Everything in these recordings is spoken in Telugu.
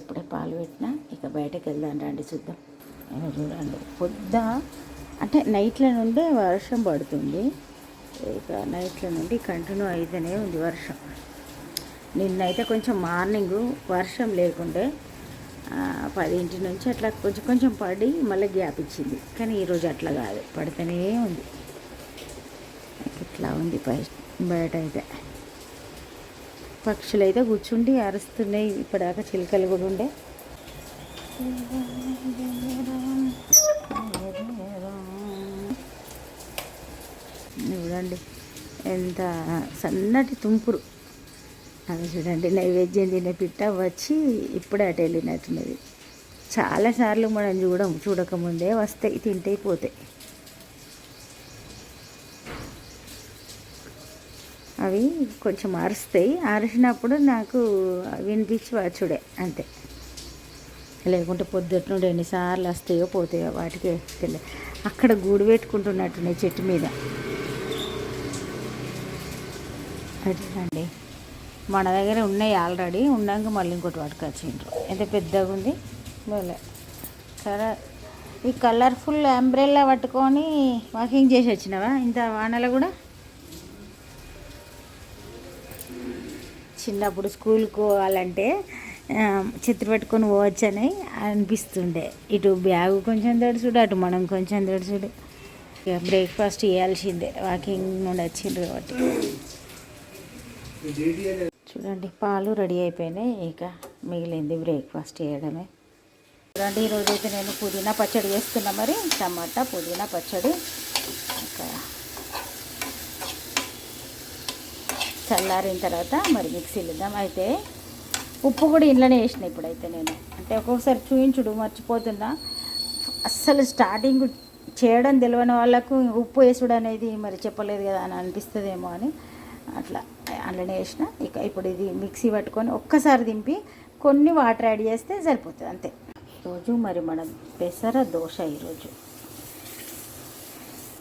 ఇప్పుడే పాలు పెట్టిన. ఇక బయటకు వెళ్దాం రండి చూద్దాం. ఇక చూడండి. పొద్ద అంటే నైట్ల నుండే వర్షం పడుతుంది. ఇక నైట్ల నుండి కంటిన్యూ అయితేనే ఉంది వర్షం. నిన్నైతే కొంచెం మార్నింగ్ వర్షం లేకుండే పదింటి నుంచి అట్లా కొంచెం కొంచెం పడి మళ్ళీ గ్యాప్ ఇచ్చింది. కానీ ఈరోజు అట్లా కాదు. పడితేనే ఉంది. ఇట్లా ఉంది పై బయట అయితే పక్షులు అయితే కూర్చుండి అరుస్తున్నాయి. ఇప్పటిదాకా చిలుకలు కూడా ఉండే. చూడండి ఎంత సన్నటి తుంపురు. అది చూడండి నైవేద్యం తినే పిట్ట వచ్చి ఇప్పుడే అటు వెళ్ళినట్టున్నది. చాలాసార్లు మనం చూడము చూడకముందే వస్తాయి తింటే పోతాయి. అవి కొంచెం అరుస్తాయి. అరిచినప్పుడు నాకు వినిపించి వచ్చుడే అంతే. లేకుంటే పొద్దుట నుండి ఎన్నిసార్లు వస్తాయో పోతాయో వాటికి తెలియదు అక్కడ గూడు పెట్టుకుంటున్నట్టున్నాయి చెట్టు మీద. అదేనండి మన దగ్గర ఉన్నాయి ఆల్రెడీ ఉన్నాక మళ్ళీ ఇంకోటి పట్టుకొచ్చిండ్రు. ఎంత పెద్దగా ఉంది? భలే సరే ఈ కలర్ఫుల్ అంబ్రెల్లా పట్టుకొని వాకింగ్ చేసి వచ్చినావా? ఇంత వానలో కూడా? చిన్నప్పుడు స్కూల్కి పోవాలంటే చిత్ర పెట్టుకొని పోవచ్చని అనిపిస్తుండే. ఇటు బ్యాగు కొంచెం తడుచుడు అటు మనం కొంచెం తడుచుడు. ఇక బ్రేక్ఫాస్ట్ చేయాల్సిందే వాకింగ్ నుండి వచ్చిండ్రు కాబట్టి. చూడండి పాలు రెడీ అయిపోయినాయి. ఇక మిగిలింది బ్రేక్ఫాస్ట్ చేయడమే. చూడండి ఈరోజు అయితే నేను పుదీనా పచ్చడి చేస్తున్నా మరి టమాటా పుదీనా పచ్చడి. ఇంకా చల్లారిన తర్వాత మరి మిక్సీలు ఇద్దాం అయితే ఉప్పు కూడా ఇంట్లోనే వేసిన ఇప్పుడైతే నేను. అంటే ఒక్కొక్కసారి చూయించుడు మర్చిపోతున్నా. అస్సలు స్టార్టింగ్ చేయడం తెలియని వాళ్ళకు ఉప్పు వేసుడు అనేది మరి చెప్పలేదు కదా అని అనిపిస్తుందేమో అని అట్లా అందులోనే వేసిన. ఇక ఇప్పుడు ఇది మిక్సీ పట్టుకొని ఒక్కసారి దింపి కొన్ని వాటర్ యాడ్ చేస్తే సరిపోతుంది అంతే. రోజు మరి మన పెసర దోశ ఈరోజు.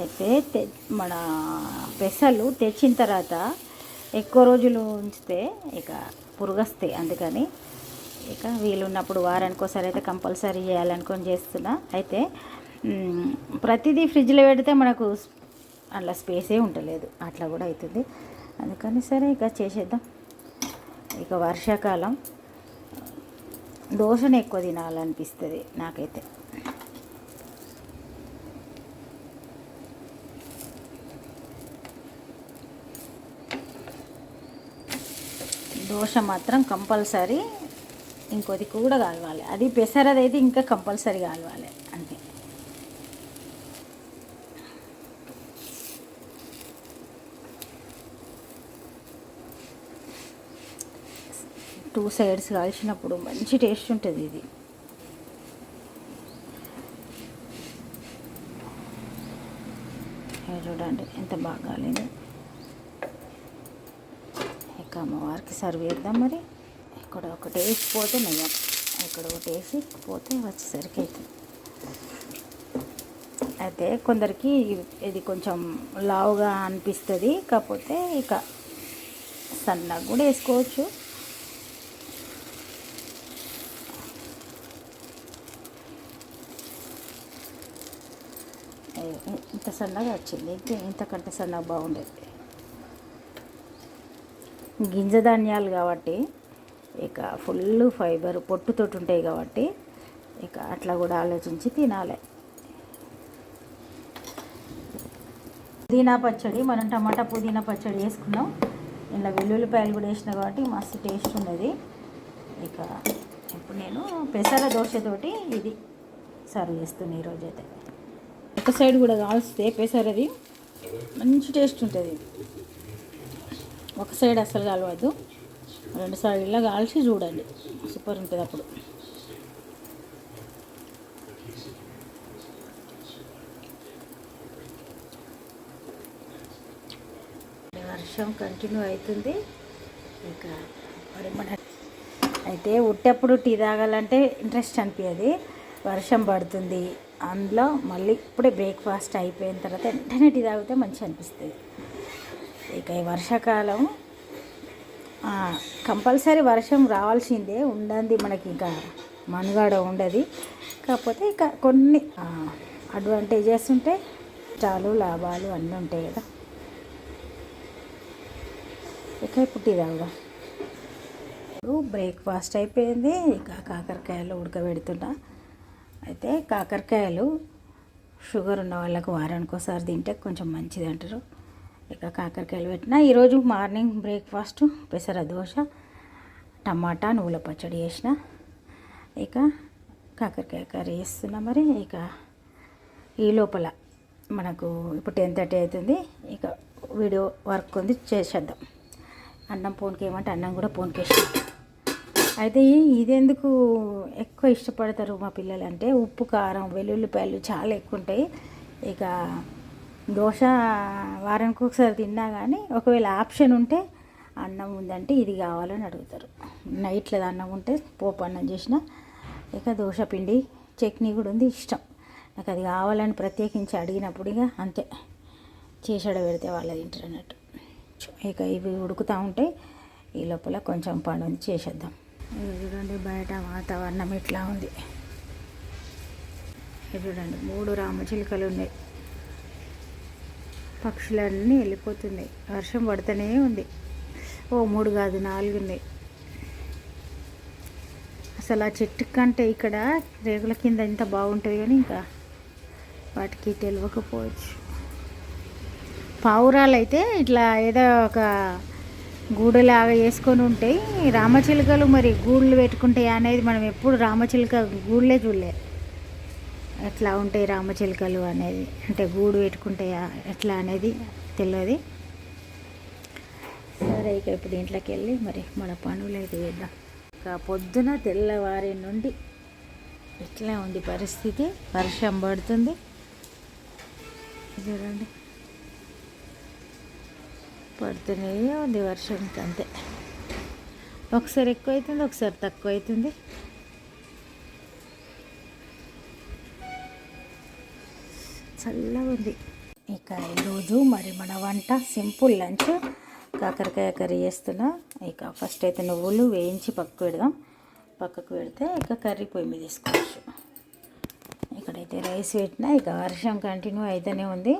అయితే తె మన పెసలు తెచ్చిన తర్వాత ఎక్కువ రోజులు ఉంచితే ఇక పురుగస్తాయి అందుకని ఇక వీలున్నప్పుడు వారానికి ఒకసారి అయితే కంపల్సరీ చేయాలనుకొని చేస్తున్నా. అయితే ప్రతిదీ ఫ్రిడ్జ్లో పెడితే మనకు అట్లా స్పేసే ఉండలేదు. అట్లా కూడా అవుతుంది అందుకని సరే ఇక చేసేద్దాం. ఇక వర్షాకాలం. దోశను ఎక్కువ తినాలనిపిస్తుంది నాకైతే. దోశ మాత్రం కంపల్సరీ ఇంకోది కూడా కాలవాలి. అది పెసరదైతే ఇంకా కంపల్సరీ కాలవాలి. అంతే. టూ సైడ్స్ కాల్చినప్పుడు మంచి టేస్ట్ ఉంటుంది ఇది. చూడండి ఎంత బాగా కాలేదు. ఇక అమ్మవారికి సర్వ్ చేద్దాం మరి. ఇక్కడ ఒకటి వేసిపోతే నయ్యం. ఇక్కడ ఒకటి వేసి పోతే వచ్చేసరికి అవుతుంది అయితే కొందరికి ఇది కొంచెం లావుగా అనిపిస్తుంది. కాకపోతే ఇక సన్నగా కూడా వేసుకోవచ్చు. ఇంత సన్నగా వచ్చింది. ఇంతకంటే సన్నగా బాగుండేది. గింజ ధాన్యాలు కాబట్టి ఇక ఫుల్ ఫైబర్ పొట్టుతోటి ఉంటాయి కాబట్టి ఇక అట్లా కూడా ఆలోచించి తినాలి. పుదీనా పచ్చడి మనం టమాటా పుదీనా పచ్చడి వేసుకున్నాం ఇలా వెల్లుల్లిపాయలు కూడా వేసిన కాబట్టి మస్తు టేస్ట్ ఉన్నది. ఇక ఇప్పుడు నేను పెసర దోశతోటి ఇది సర్వ్ చేస్తున్నాను ఈరోజైతే. ఒక సైడ్ కూడా కాల్స్తే పెసరది మంచి టేస్ట్ ఉంటుంది. ఒక సైడ్ అసలు కలవద్దు. రెండు సైడ్లో కాల్చి చూడండి. సూపర్ ఉంటుంది అప్పుడు. వర్షం కంటిన్యూ అవుతుంది. ఇంకా మన అయితే ఉట్టప్పుడు టీ తాగాలంటే ఇంట్రెస్ట్ అనిపించదు వర్షం పడుతుంది. అందులో మళ్ళీ ఇప్పుడే బ్రేక్ఫాస్ట్ అయిపోయిన తర్వాత వెంటనే టీ తాగితే మంచిగా అనిపిస్తుంది. ఇక ఈ వర్షాకాలం కంపల్సరీ వర్షం రావాల్సిందే ఉండంది మనకి ఇంకా మనుగాడ ఉండదు. కాకపోతే ఇక కొన్ని అడ్వాంటేజెస్ ఉంటాయి చాలు లాభాలు అన్నీ ఉంటాయి కదా. ఇక పుట్టిదావుగా ఇప్పుడు బ్రేక్ఫాస్ట్ అయిపోయింది ఇక కాకరకాయలు ఉడకబెడుతున్నా. అయితే కాకరకాయలు షుగర్ ఉన్న వాళ్ళకు వారానికి ఒకసారి తింటే కొంచెం మంచిది అంటారు. ఇక కాకరకాయలు పెట్టిన. ఈరోజు మార్నింగ్ బ్రేక్ఫాస్ట్ పెసర దోశ టమాటా నువ్వుల పచ్చడి చేసిన. ఇక కాకరకాయ కర్రీ చేస్తున్నా మరి. ఇక ఈ లోపల మనకు ఇప్పుడు టెన్ థర్టీ అవుతుంది. ఇక వీడియో వర్క్ ఉంది చేసేద్దాం. అన్నం పోన్కేయమంటే అన్నం కూడా పోన్కేసాం అయితే ఇదెందుకు ఎక్కువ ఇష్టపడతారు మా పిల్లలు అంటే ఉప్పు కారం వెల్లుల్లిపాయలు చాలా ఎక్కువ ఉంటాయి. ఇక దోశ వారానికి ఒకసారి తిన్నా కానీ ఒకవేళ ఆప్షన్ ఉంటే అన్నం ఉందంటే ఇది కావాలని అడుగుతారు. నైట్లో అన్నం ఉంటే పోపు అన్నం చేసిన ఇక దోశ పిండి చట్నీ కూడా ఉంది ఇష్టం. నాకు అది కావాలని ప్రత్యేకించి అడిగినప్పుడు ఇక అంతే. చేసాడ పెడితే వాళ్ళు తింటారు అన్నట్టు. ఇక ఇవి ఉడుకుతూ ఉంటే ఈ లోపల కొంచెం పండు చేసేద్దాం. చూడండి బయట వాతావరణం ఇట్లా ఉంది. చూడండి మూడు రామచిలుకలు ఉన్నాయి. పక్షులన్నీ వెళ్ళిపోతున్నాయి. వర్షం పడుతూనే ఉంది. ఓ మూడు కాదు నాలుగు ఉన్నాయి. అసలు ఆ చెట్టు కంటే ఇక్కడ రేగుల కింద ఇంత బాగుంటుంది కానీ ఇంకా వాటికి తెలియకపోవచ్చు. పావురాలు అయితే ఇట్లా ఏదో ఒక గూడులాగా వేసుకొని ఉంటాయి రామచిలుకలు మరి గూళ్ళు పెట్టుకుంటాయి అనేది మనం ఎప్పుడు రామచిలుక గూళ్ళే చూడలేదు ఎట్లా ఉంటాయి రామచిలుకలు అనేది అంటే గూడు పెట్టుకుంటాయా ఎట్లా అనేది తెలియదు సరే ఇక ఇప్పుడు ఇంట్లోకి వెళ్ళి మరి మన పనులు అయితే చేద్దాం. ఇక పొద్దున తెల్లవారి నుండి ఇట్లా ఉంది పరిస్థితి. వర్షం పడుతుంది. చూడండి. పడుతూనే ఉంది వర్షం అంతే. ఒకసారి ఎక్కువ అవుతుంది ఒకసారి తక్కువ అవుతుంది చల్లగా ఉంది ఇక ఈరోజు మరి మన వంట సింపుల్ లంచ్. కాకరకాయ కర్రీ చేస్తున్నా. ఇక ఫస్ట్ అయితే నువ్వులు వేయించి పక్కకు పెడదాం. పక్కకు పెడితే ఇక కర్రీ పొయ్యి మీద తీసుకోవచ్చు. ఇక్కడైతే రైస్ పెట్టినా ఇక వర్షం కంటిన్యూ అయితేనే ఉంది.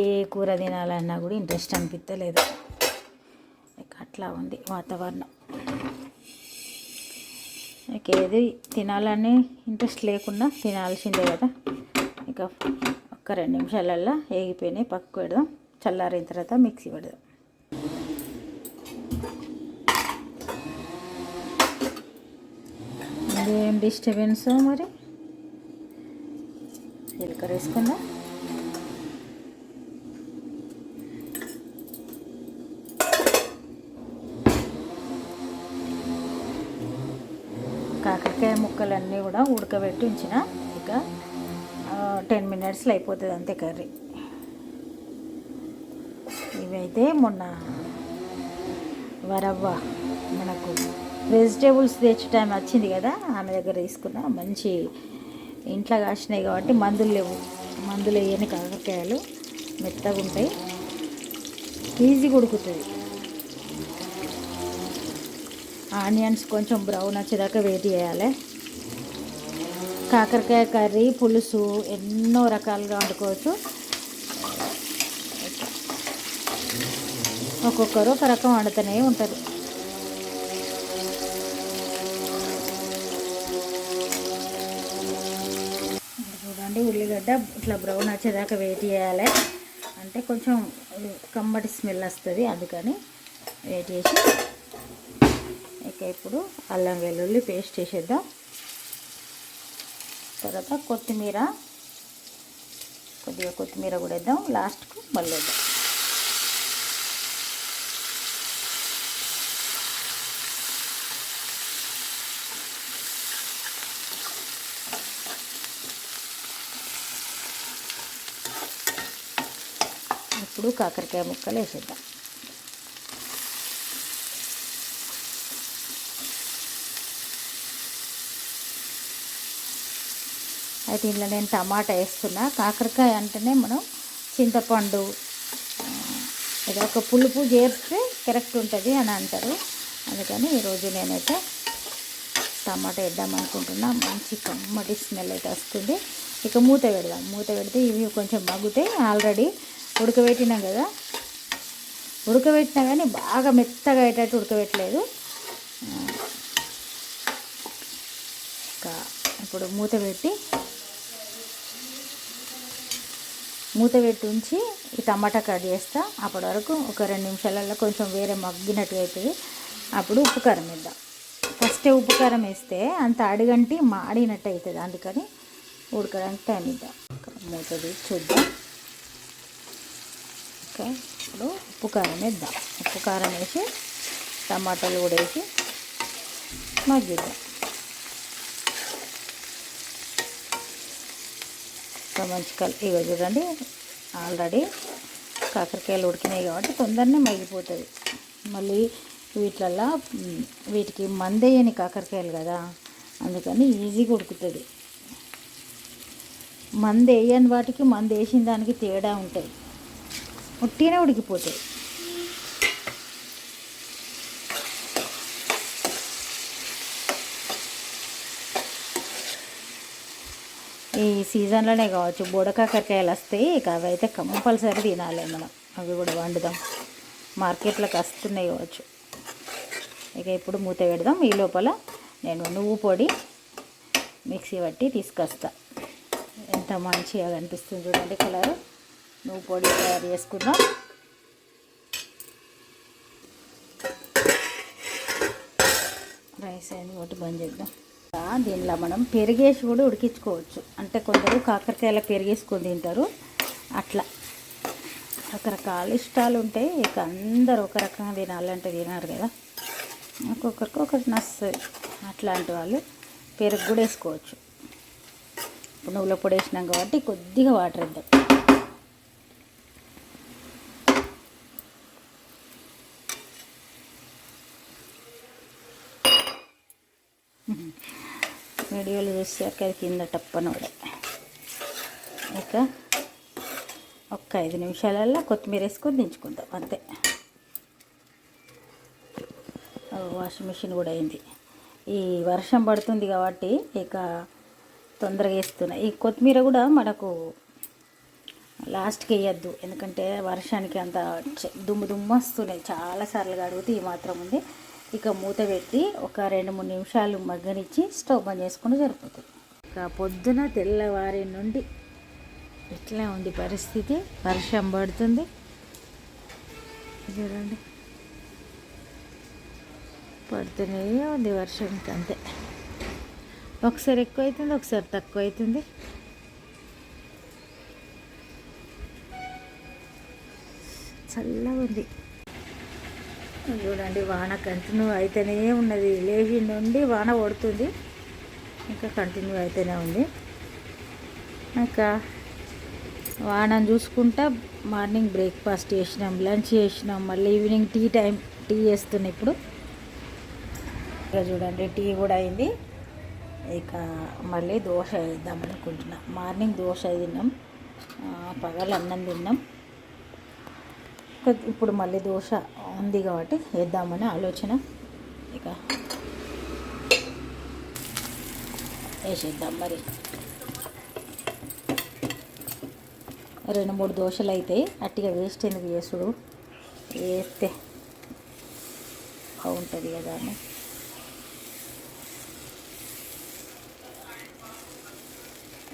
ఏ కూర తినాలన్నా కూడా ఇంట్రెస్ట్ అనిపించలేదు ఇక అట్లా ఉంది వాతావరణం. ఇక ఏది తినాలని ఇంట్రెస్ట్ లేకుండా తినాల్సిందే కదా. ఒక ఒక్క రెండు నిమిషాలల్లో వేగిపోయినాయి పక్కకు పెడదాం. చల్లారిన తర్వాత మిక్సీ పెడదాం. ఏం డిస్టర్బెన్స్ మరి? జీలకర్ర వేసుకుందాం? కాకరకాయ ముక్కలన్నీ కూడా ఉడకబెట్టి ఉంచిన. ఇక టెన్ మినిట్స్లో అయిపోతుంది అంతే కర్రీ. ఇవైతే మొన్న వరవ్వ మనకు వెజిటేబుల్స్ తెచ్చే టైం వచ్చింది కదా ఆమె దగ్గర తీసుకున్న. మంచి ఇంట్లో కాసినాయి కాబట్టి మందులు లేవు. మందులు వేయని కాకరకాయలు మెత్తగా ఉంటాయి. ఈజీగా ఉడుకుతుంది. ఆనియన్స్ కొంచెం బ్రౌన్ వచ్చేదాకా వెయిట్ చేయాలి. కాకరకాయ కర్రీ పులుసు ఎన్నో రకాలుగా వండుకోవచ్చు. ఒక్కొక్కరు ఒక రకం వండుతూనే ఉంటారు. చూడండి ఉల్లిగడ్డ ఇట్లా బ్రౌన్ వచ్చేదాకా వెయిట్ చేయాలి. అంటే కొంచెం కమ్మటి స్మెల్ వస్తుంది అందుకని వెయిట్ చేసి ఇక ఇప్పుడు అల్లం వెల్లుల్లి పేస్ట్ చేసేద్దాం. తర్వాత కొత్తిమీర. కొద్దిగా కొత్తిమీర కూడా వేద్దాం. లాస్ట్కు మళ్ళీ వేద్దాం. ఇప్పుడు కాకరకాయ ముక్కలు వేసేద్దాం. అయితే ఇందులో నేను టమాటా వేస్తున్నా. కాకరకాయ అంటేనే మనం చింతపండు ఏదో ఒక పులుపు చేస్తే కరెక్ట్ ఉంటుంది అని అంటారు. అందుకని ఈరోజు నేనైతే టమాటా వేద్దాం అనుకుంటున్నా. మంచి కమ్మటి స్మెల్ అయితే వస్తుంది. ఇక మూత పెడదాం. మూత పెడితే ఇవి కొంచెం మగ్గుతాయి. ఆల్రెడీ ఉడకబెట్టినాం కదా. ఉడకబెట్టినా కానీ బాగా మెత్తగా అయ్యేటట్టు ఉడకబెట్టలేదు. ఇంకా ఇప్పుడు మూత పెట్టి మూత పెట్టి ఉంచి ఈ టమాటా కట్ చేస్తా. అప్పటి వరకు ఒక రెండు నిమిషాలలో కొంచెం వేరే మగ్గినట్టుగా అవుతుంది అప్పుడు ఉప్పు కారం వేద్దాం. ఫస్ట్ ఉప్పు కారం వేస్తే అంత అడిగంటి మాడినట్టు అవుతుంది అందుకని ఉడకడానికి టైం ఇద్దాం. మూతది మూత చూద్దాం. ఓకే ఇప్పుడు ఉప్పు కారం వేద్దాం. ఉప్పు కారం వేసి టమాటాలు కూడా వేసి మగ్గిద్దాం. ఇంకా మంచి కల్ ఇగో చూడండి. ఆల్రెడీ కాకరకాయలు ఉడికినాయి కాబట్టి తొందరనే మగ్గిపోతుంది మళ్ళీ వీటిలల్లో వీటికి మందేయని కాకరకాయలు కదా. అందుకని ఈజీగా ఉడుకుతుంది. మందేయని వేయని వాటికి మంది వేసిన దానికి తేడా ఉంటుంది ఉట్టినే ఉడికిపోతాయి ఈ సీజన్లోనే కావచ్చు. బుడకాకరకాయలు వస్తాయి ఇక అవి అయితే కంపల్సరీ తినాలి మనం. అవి కూడా వండుదాం. మార్కెట్లోకి వస్తున్నాయి కావచ్చు. ఇక ఇప్పుడు మూత పెడదాం. ఈ లోపల నేను నువ్వు పొడి మిక్సీ పట్టి తీసుకొస్తా. ఎంత మంచిగా కనిపిస్తుంది చూడండి కలర్. నువ్వు పొడి తయారు చేసుకుందాం. రైస్ అయింది ఒకటి బంద్ చేద్దాం. దీనిలో మనం. పెరిగేసి కూడా ఉడికించుకోవచ్చు. అంటే కొందరు కాకరకాయల పెరిగేసుకొని తింటారు. అట్లా. రకరకాల ఇష్టాలు ఉంటాయి. ఇక అందరు ఒక రకంగా తినాలంటే తినారు కదా. ఒక్కొక్కరికి ఒకటి నస్తుంది అట్లాంటి వాళ్ళు పెరుగు కూడా వేసుకోవచ్చు. ఇప్పుడు నువ్వుల పొడి వేసినాం కాబట్టి కొద్దిగా వాటర్ వేద్దాం. వీడియోలు చూసాక అది కింద టప్పనోడే ఇక ఒక్క ఐదు నిమిషాలల్లో కొత్తిమీర వేసుకొని దించుకుందాం అంతే. వాషింగ్ మిషన్ కూడా అయింది. ఈ వర్షం పడుతుంది కాబట్టి ఇక తొందరగా వేస్తున్నాయి ఈ కొత్తిమీర కూడా మనకు లాస్ట్కి వేయద్దు. ఎందుకంటే వర్షానికి అంత దుమ్ము దుమ్ము వస్తున్నాయి. చాలాసార్లు కడుగుతూ ఈ మాత్రం ఉంది. ఇక మూత పెట్టి ఒక రెండు మూడు నిమిషాలు మగ్గనిచ్చి స్టవ్ బంద్ చేసుకుంటే సరిపోతుంది. ఇక పొద్దున తెల్లవారి నుండి ఇట్లా ఉంది పరిస్థితి. వర్షం పడుతుంది. చూడండి. పడుతూనే ఉంది వర్షం అంతే ఒకసారి ఎక్కువ అవుతుంది ఒకసారి తక్కువ అవుతుంది చల్లగా ఉంది. చూడండి వాన కంటిన్యూ అయితేనే ఉన్నది. లేచి నుండి వాన పడుతుంది. ఇంకా కంటిన్యూ అయితేనే ఉంది. ఇంకా వానని చూసుకుంటా మార్నింగ్ బ్రేక్ఫాస్ట్ చేసినాం లంచ్ చేసినాం మళ్ళీ ఈవినింగ్ టీ టైం టీ చేస్తున్నాం ఇప్పుడు. ఇక చూడండి టీ కూడా అయింది. ఇక మళ్ళీ దోశ వేద్దాం అనుకుంటున్నాం. మార్నింగ్ దోశ తిన్నాం. పగల పగలు అన్నం తిన్నాం. ఇప్పుడు మళ్ళీ దోశ ఉంది కాబట్టి వేద్దామని ఆలోచన. ఇక వేసేద్దాం మరి. రెండు మూడు దోశలు అవుతాయి అట్టిగా వేస్ట్ ఎందుకు చేసుడు వేస్తే బాగుంటుంది కదా అని.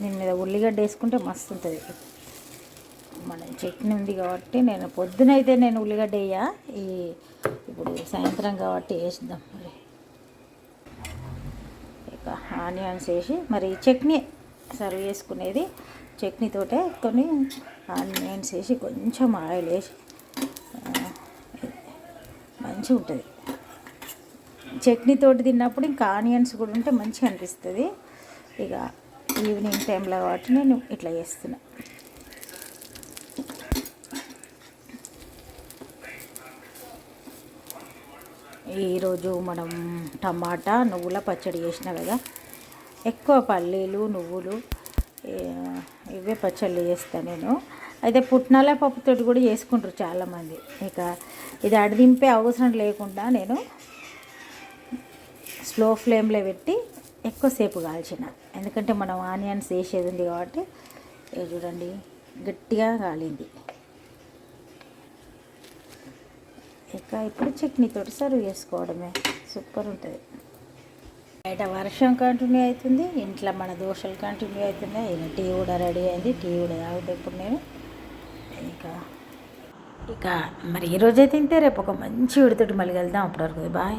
దీని మీద ఉల్లిగడ్డ వేసుకుంటే మస్తు ఉంటుంది. చట్నీ ఉంది కాబట్టి నేను పొద్దునైతే నేను ఉల్లిగడ్డ వేయ. ఈ ఇప్పుడు సాయంత్రం కాబట్టి వేసిద్దాం మరి. ఇక ఆనియన్స్ వేసి మరి చట్నీ సర్వ్ చేసుకునేది. చట్నీతోటే కొన్ని ఆనియన్స్ వేసి కొంచెం ఆయిల్ వేసి మంచిగా ఉంటుంది. చట్నీతోటి తిన్నప్పుడు ఇంకా ఆనియన్స్ కూడా ఉంటే మంచిగా అనిపిస్తుంది. ఇక ఈవినింగ్ టైంలో కాబట్టి నేను ఇట్లా చేస్తున్నా. ఈరోజు మనం టమాటా నువ్వుల పచ్చడి చేసిన కదా. ఎక్కువ పల్లీలు నువ్వులు ఇవే పచ్చళ్ళు చేస్తాను నేను. అయితే పుట్నాల పప్పుతోటి కూడా చేసుకుంటారు చాలామంది. ఇక ఇది అడిదింపే అవసరం లేకుండా నేను స్లో ఫ్లేమ్లో పెట్టి ఎక్కువసేపు కాల్చిన. ఎందుకంటే మనం ఆనియన్స్ వేసేది ఉంది కాబట్టి చూడండి గట్టిగా కాలింది. ఇంకా ఇప్పుడు చట్నీతోటి సర్వ్ చేసుకోవడమే. సూపర్ ఉంటుంది. బయట వర్షం కంటిన్యూ అవుతుంది ఇంట్లో మన దోశలు కంటిన్యూ అవుతున్నాయి. ఇక టీ కూడా రెడీ అయింది. టీ కూడా తాగుతా ఇప్పుడు నేను ఇక ఇక మరి ఈరోజైతే తింటే రేపు ఒక మంచి విడితోటి మళ్ళీ వెళ్దాం అప్పటివరకు బాయ్